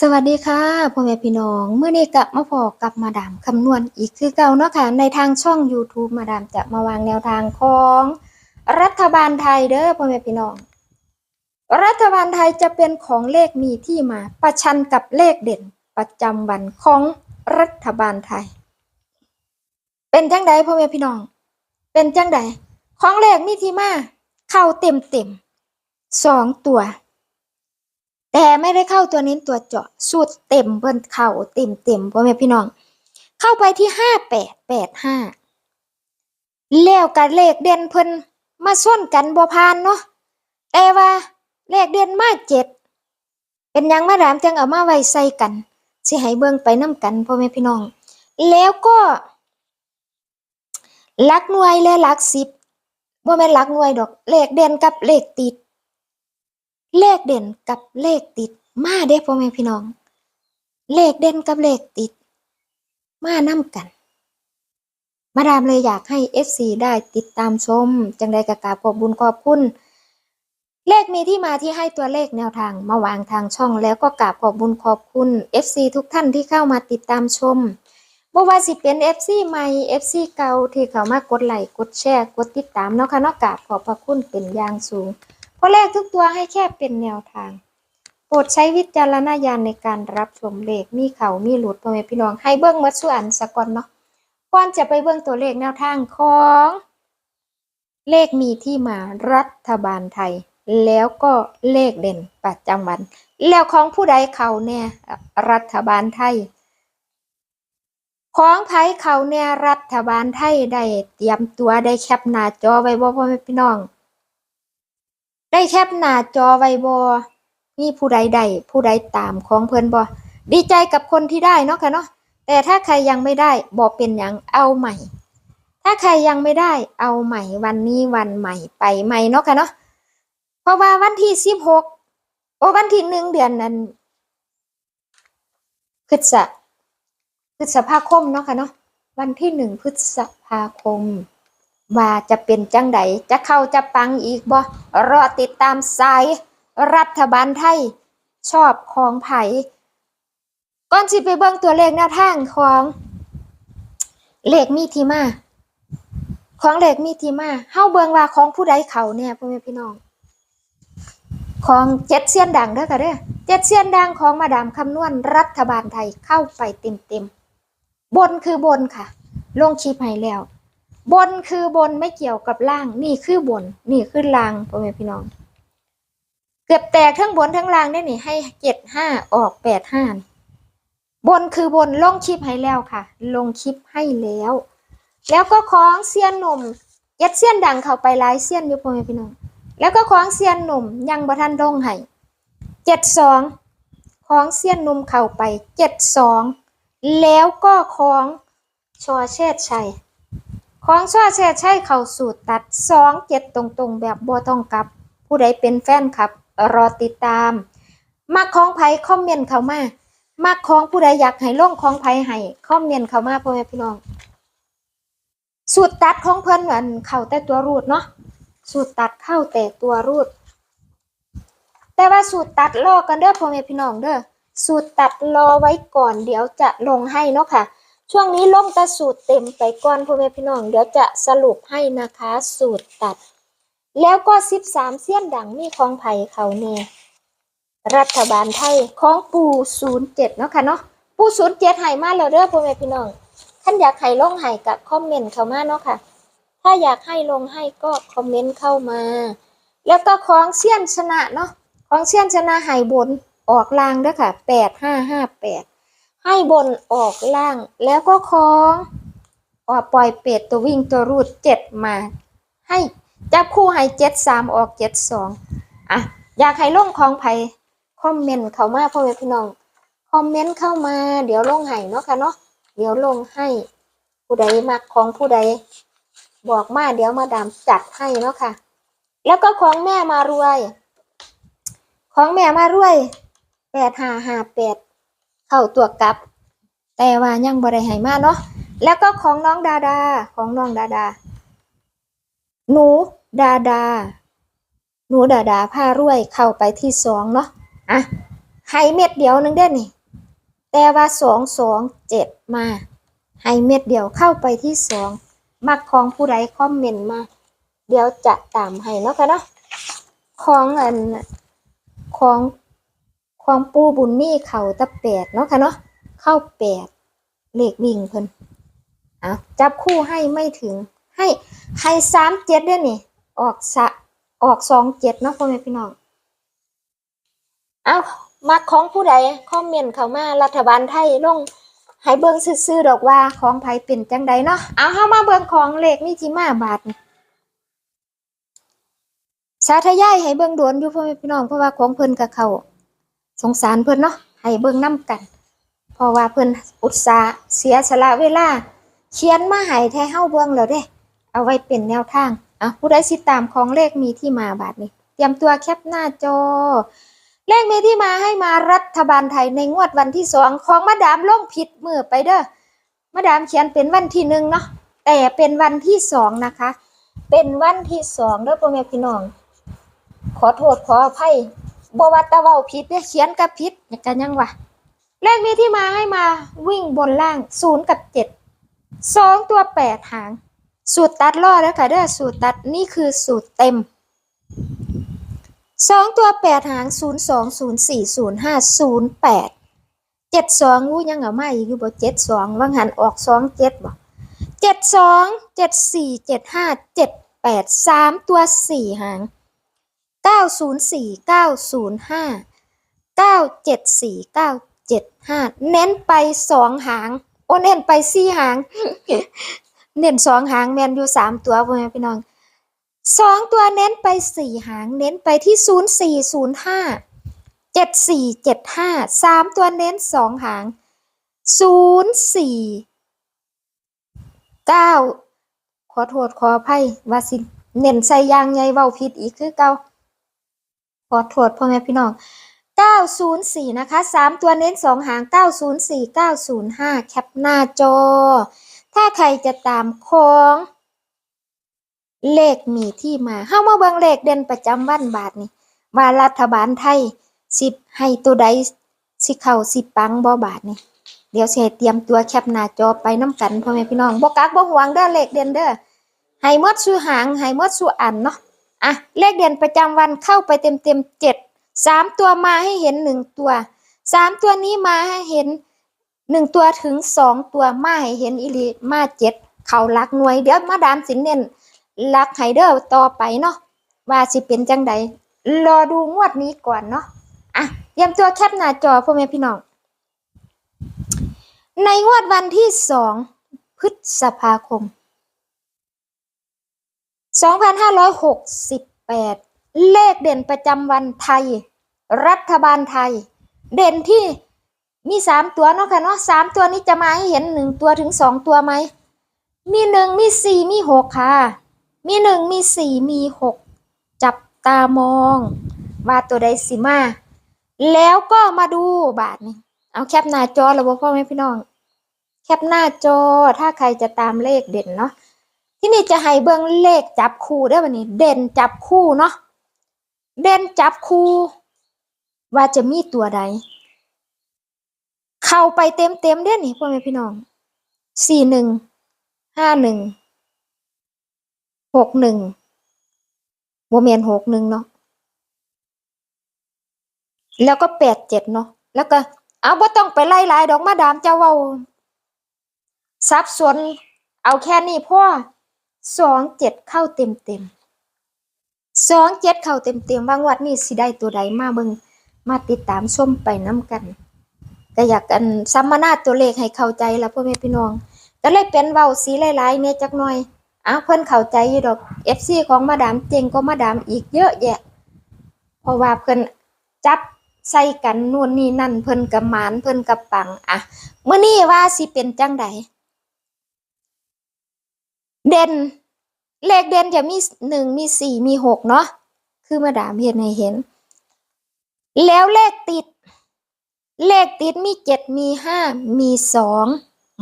สวัสดีค่ะพ่อแม่พี่น้องเมื่อนี้กลับมาพอกับมาดามคำนวณอีกคือเก่าเนาะค่ะในทางช่อง YouTube มาดามจะมาวางแนวทางของ รัฐบาลไทยเด้อพ่อแม่พี่น้อง รัฐบาลไทยจะเป็นของเลขมีที่มา ประชันกับเลขเด่นประจำวันของรัฐบาลไทย เป็นจังใดพ่อแม่พี่น้อง เป็นจังใดของเลขมีที่มา เข้าเต็มเต็มสองตัว แต่ไม่ได้เข้าตัวเน้นตัวเจาะสูตรเต็มเบิ้นเข่าเต็มเต็มพ่อแม่พี่น้อง เข้าไปที่ห้าแปดแปดห้าแล้วกับเลขเด่นเพิ่นมาส้นกันบ่พานเนาะแต่ว่าเลขเด่นมาเจ็ดเป็นยังมาดามจังเอามาไว้ใส่กันสิให้เบิ่งไปน้กันพ่อแม่พี่น้อง แล้วก็ลักหน่วยและลักสิบบ่แม่นลักหน่วยดอก เลขเด่นกับเลขติด เลขเด่นกับเลขติด มาเด้พ่อแม่พี่น้อง เลขเด่นกับเลขติด มานํกัน มาดามเลยอยากให้ FC ได้ติดตามชม จังใดกะกาบขอบบุญขอบคุณเลขมีที่มาที่ให้ตัวเลขแนวทางมาวางทางช่องแล้วก็กราบขอบบุญขอบคุณ FC ทุกท่านที่เข้ามาติดตามชมบ่ว่าสิเป็น FC ใหม่ FC เก่าที่เข้ามากดไลค์กดแชร์กดติดตามเนาะค่ะเนาะกราบขอบพระคุณเป็นอย่างสูง เพราะเลขทุกตัวให้แค่เป็นแนวทาง โปรดใช้วิจารณญาณในการรับชมเลขมีเขามีหลุดพ่อแม่พี่น้อง ให้เบิ้งหมาส่วนสะก่อนเนาะก่อนจะไปเบิ้งตัวเลขแนวทางของ เลขมีที่มารัฐบาลไทย แล้วก็เลขเด่นประจำวัน แล้วของผู้ใดเขาเนี่ยรัฐบาลไทยของไผเขาเนี่ยรัฐบาลไทยได้เตรียมตัวได้แคปหน้าจอไว้บ่พ่อแม่พี่น้อง ได้แคปหน้าจอไว้บ่มีผู้ใดได้ผู้ใดตามของเพิ่นบ่ดีใจกับคนที่ได้เนาะค่ะเนาะแต่ถ้าใครยังไม่ได้บ่เป็นหยังเอาใหม่ ถ้าใครยังไม่ได้เอาใหม่วันนี้วันใหม่ไปใหม่เนาะค่ะเนาะเพราะว่าวันที่สิบหกโอ้วันที่หนึ่งเดือนนั้นพฤษพฤษภาคมเนาะค่ะเนาะวันที่หนึ่งพฤษภาคม ว่าจะเป็นจังใดจะเข้าจะปังอีกบ่รอติดตามสายรัฐบาลไทย ชอบของไผ่ก่อนสิไปเบิ่งตัวเลขแนวทางของเลขมีที่มาของเลขมีที่มาเฮ้าเบิ่งว่าของผู้ใดเขาเนี่ยพ่อแม่พี่น้อง ของเจ็ดเซียนดังเด้อค่ะเด้อเจ็ดเซียนดังของมาดามคำนวณรัฐบาลไทยเข้าไปเต็มๆบนคือบนค่ะ ลงคลิปให้แล้ว บนคือบนไม่เกี่ยวกับล่าง นี่คือบน นี่คือล่างพ่อแม่พี่น้อง เกือบแตกทั้งบนทั้งล่างได้นี่ให้เจ็ดห้าออกแปดห้าบนคือบนลงคลิปให้แล้วค่ะ ลงคลิปให้แล้ว แล้วก็ของเซียนหนุ่มเจ็ดเซียนดังเข้าไปหลายเซียนอยู่พ่อแม่พี่น้อง แล้วก็ของเซียนหนุ่มยังบ่ทันลงให้เจ็ดสองของเซียนหนุ่มเข้าไปเจ็ดสองแล้วก็ของชอเชษชัย ของช่อแช่ใช่เขาสูตรตัดสองเจ็ดตรงๆ แบบบัต้องกับ ผู้ใดเป็นแฟนครับ รอติดตาม มักของไผ่คอมเมนต์เข้ามามักของผู้ใดอยากให้ลงของไผให้คอมเมนต์เข้ามาพ่อแม่พี่น้อง สูตรตัดของเพิ่นอันเข้าแต่ตัวรูดเนาะสูตรตัดเข้าแต่ตัวรูด แต่ว่าสูตรตัดรอกันเด้อพ่อแม่พี่น้องเด้อสูตรตัดรอไว้ก่อนเดี๋ยวจะลงให้เนาะค่ะ ช่วงนี้ลงแต่สูตรเต็มไปก่อนพ่อแม่พี่น้อง เดี๋ยวจะสรุปให้นะคะ สูตรตัด แล้วก็สิบสามเสี้ยนดังมีของไผ่เขาเน่รัฐบาลไทยของปูศูนย์เจ็ดเนาะค่ะเนาะปูศูนย์เจ็ดให้มาแล้วเด้อพ่อแม่พี่น้องท่านอยากให้ลงให้กับคอมเมนต์เข้ามาเนาะค่ะ ถ้าอยากให้ลงให้ก็คอมเมนต์เข้ามา แล้วก็ของเสี้ยนชนะเนาะของเสี้ยนชนะให้บนออกลางเด้อค่ะแปดห้าห้าแปด ให้บนออกล่างแล้วก็คล้องออกปล่อยเป็ดตัววิ่งตัวรูดเจ็ดมา ให้จับคู่ให้เจ็ดสามออกเจ็ดสองอะอยากให้ลงของไผ่คอมเมนต์เข้ามาพ่อแม่พี่น้องคอมเมนต์เข้ามา เดี๋ยวลงให้เนาะค่ะเนาะเดี๋ยวลงให้ผู้ใดมักของผู้ใด บอกมาเดี๋ยวมาดามจัดให้เนาะค่ะ แล้วก็ของแม่มารวย ของแม่มารวยแปดห้าห้าแปด เข้าตัวกลับ แต่ว่ายังบ่ได้ให้มากเนาะแล้วก็ของน้องดาดาของน้องดาดา หนูดาดา หนูดาดาผ้ารวยเข้าไปที่สองเนาะอะให้เม็ดเดียวนึงเด้นี่ แต่ว่าสองสองเจ็ดมาให้เม็ดเดียวเข้าไปที่สองมักของผู้ใดคอมเมนต์มา เดี๋ยวจะตามให้เนาะค่ะเนาะของอันของ ของปูบุญมีเขาตะแปดเนาะค่ะเนาะเข้าแปดเลขวิ่งเพิ่นเอาจับคู่ให้ไม่ถึงให้ให้สามเจ็ดเด้อนี่ ออกสะออกสองเจ็ดเนาะพ่อแม่พี่น้องเอามักของผู้ใดคอมเมนต์เข้ามารัฐบาลไทยลงให้เบิ่งซื่อๆดอกว่าของไผเป็นจังใดเนาะเอาเฮามาเบิ่งของเลขมีที่มาบาทนี่สาธยายให้เบิ่งโดนอยู่พ่อแม่พี่น้องเพราะว่าของเพิ่นกับเขา สงสารเพิ่นเนาะให้เบิ่งนํกัน เพราะว่าเพิ่นอุตส่าห์เสียสละเวลา เขียนมาให้แท้เฮาเบิ่งแล้วเด้ เอาไว้เป็นแนวทางอะผู้ใดสิตามของเลขมีที่มาบาทนี้ เตรียมตัวแคปหน้าจอ เลขมีที่มาให้มารัฐบาลไทยในงวดวันที่สองของมาดามล่มผิดมือไปเด้อมาดามเขียนเป็นวันที่หนึ่งเนาะแต่เป็นวันที่สองนะคะ เป็นวันที่สองเด้อพ่อแม่พี่น้อง ขอโทษขออภัย บวัตตะเว้าผิดเนี่ยเขียนกับผิดอย่างกันยังวะเลขมีที่มาให้มาวิ่งบนล่างศูนย์กับเจ็ดสองตัวแปดหาง สูตรตัดล่อแล้วค่ะเด้อสูตรตัดนี่คือสูตรเต็มสองตัวแปดหางศูนย์สองศูนย์สี่ศูนย์ห้าศูนย์แปดเจ็ดสองอู้ยังเอามาอีกอยู่บ่เจ็ดสองว่างหันออกสองเจ็ดบ่เจ็ดสองเจ็ดสี่เจ็ดห้าเจ็ดแปดสามตัวสี่หาง เก้าศูนย์สี่เก้าศูนย์ห้าเก้าเจ็ดสี่เก้าเจ็ดห้าเน้นไปสองหาง โอ้เน้นไปสี่หาง เน้นสองหางแมนอยู่สามตัวพ่อแม่พี่น้องสองตัวเน้นไปสี่หาง เน้นไปที่ศูนย์สี่ศูนย์ห้าเจ็ดสี่เจ็ดห้าสามตัวเน้นสองหางศูนย์สี่เก้าขอโทษขออภัยว่าสิเน้นใส่ยางใหญ่เว้าผิดอีกคือเก่า อโทษพ่อแม่พี่น้องเก้าศูนะคะสามตัวเน้นสองหางเก้าศูนย์สี่เก้าศูนย์ห้าแคปหน้าจอ ถ้าใครจะตามของ เลขมีที่มาเฮามาเบิ่งเลขเด่นประจำวันบาทนี่ว่ารัฐบาลไทย สิให้ตัวใดสิเข้าสิปังบ่บาทนี่เดี๋ยวสิให้เตรียมตัวแคปหน้าจอไปน้ำกันพ่อแม่พี่น้องบ่กักบ่หวงเด้อเลขเด่นเด้อให้หมดสู่หางให้หมดสู่อันเนาะ อะเลขเด่นประจำวันเข้าไปเต็มๆเจ็ดสามตัวมาให้เห็นหนึ่งตัวสามตัวนี้มาให้เห็นหนึ่งตัวถึงสองตัวมาให้เห็นอีหลีมาเจ็ดเขาลักหน่วยเดี๋ยวมาดามสินเน้นลักไฮเดอร์ต่อไปเนาะว่าสิเป็นจังใดรอดูงวดนี้ก่อนเนาะอะเตรียมตัวแคปหน้าจอพ่อแม่พี่น้อง ในงวดวันที่สองพฤษภาคม 2568 เลขเด่นประจำวันไทย รัฐบาลไทย เด่นที่มีสามตัวเนาะค่ะเนาะสามตัวนี้จะมาให้เห็นหนึ่งตัวถึงสองตัวไหม มีหนึ่งมีสี่มีหกค่ะ มีหนึ่งมีสี่มีหกจับตามอง ว่าตัวใดสิมา แล้วก็มาดูบาทนี่เอาแคปหน้าจอแล้วบ่พ่อแม่พี่น้อง แคปหน้าจอถ้าใครจะตามเลขเด่นเนาะ ที่นี่จะให้เบิ่งเลขจับคู่ได้วันนี้ เด่นจับคู่เนาะเด่นจับคู่ ว่าจะมีตัวใด เข้าไปเต็มเต็มเด้นี่พ่อแม่พี่น้องสี่หนึ่งห้าหนึ่งหกหนึ่งโมเมนหกหนึ่งเนาะแล้วก็แปดเจ็ดเนาะแล้วก็เอาบ่ต้องไปไล่ลายดอกมาดามเจ้าเว้าสับสนเอาแค่นี้พ่อ สองเจ็ดเข้าเต็มเต็มสองเจ็ดเข้าเต็มเต็มว่างวัดนี้สิได้ตัวใดมาเบิงมาติดตามชมไปน้ำกันก็อยากกันซัมมานาตัวเลขให้เข้าใจละพ่อแม่พี่น้องก็เลยเป็นเว้าสีหลายๆเนี่ยจักหน่อยอ้าวเพิ่นเข้าใจอยู่ดอก FC ของมาดามเจงก็มาดามอีกเยอะแยะ เพราะว่าเพิ่นจับใส่กันนู่นนี่นั่นเพิ่นกับหมานเพิ่นกับปัง อะมื้อนี้ว่าสิเป็นจังใด เด่น เลขเด่นจะมีหนึ่งมีสี่มีหกเนาะคือมาดามเห็นให้เห็น แล้วเลขติด เลขติดมีเจ็ดมีห้ามีสอง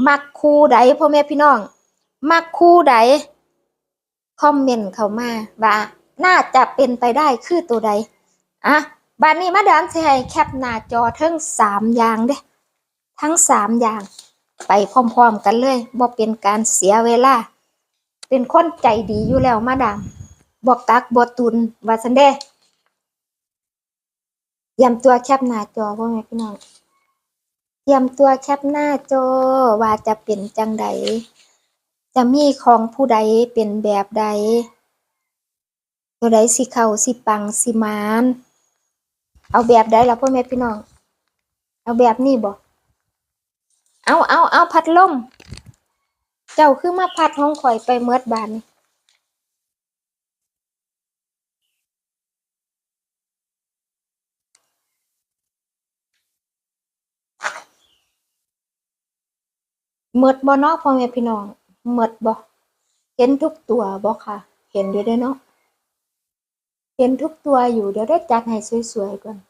มักคู่ใดพ่อแม่พี่น้อง มักคู่ใดคอมเมนต์เข้ามาว่าน่าจะเป็นไปได้คือตัวใดอะบานนี้มาดามสิให้แคปหน้าจอทั้งสามอย่างเด้ทั้งสามอย่าง ไปพร้อมๆกันเลยบ่เป็นการเสียเวลา เป็นคนใจดีอยู่แล้วมาดาม บอกกักบ่ตุนว่าซันเดเตรียมตัวแคปหน้าจอพ่อแม่พี่น้องเตรียมตัวแคปหน้าจอว่าจะเป็นจังใดจะมีของผู้ใดเป็นแบบใด ตัวใดสิเขาสิปังสิมานเอาแบบใดล่ะพ่อแม่พี่น้อง เอาแบบนี้บ่เอาเอาเอาพัดลม จ้าคือมาพัดห้องข่อยไปเมิดบานเมิดบ่นาะพ่อแม่พี่น้องเมิดบ่เห็นทุกตัวบ่ค่ะ เห็นอยู่ด้เนาะเห็นทุกตัวอยู่เดี๋ยวได้จัดให้สวยๆก่อน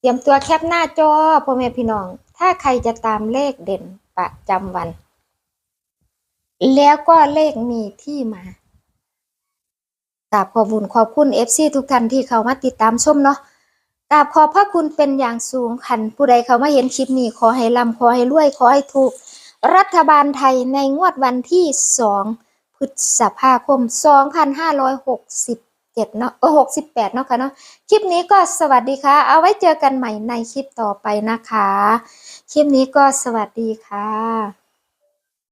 เตรียมตัวแคปหน้าจอพ่อแม่พี่น้อง ถ้าใครจะตามเลขเด่นประจำวัน แล้วก็เลขมีที่มากราบขอบคุญขอบคุณ FC ทุกท่านที่เข้ามาติดตามชมเนาะกราบขอบพระคุณเป็นอย่างสูงขันผู้ใดเข้ามาเห็นคลิปนี้ขอให้ร่ำขอให้รวยขอให้ถูก รัฐบาลไทยในงวดวันที่2พฤษภาคม 2567เนาะเออ68เนาะค่ะเนาะคลิปนี้ก็สวัสดีค่ะ เอาไว้เจอกันใหม่ในคลิปต่อไปนะคะ คลิปนี้ก็สวัสดีค่ะ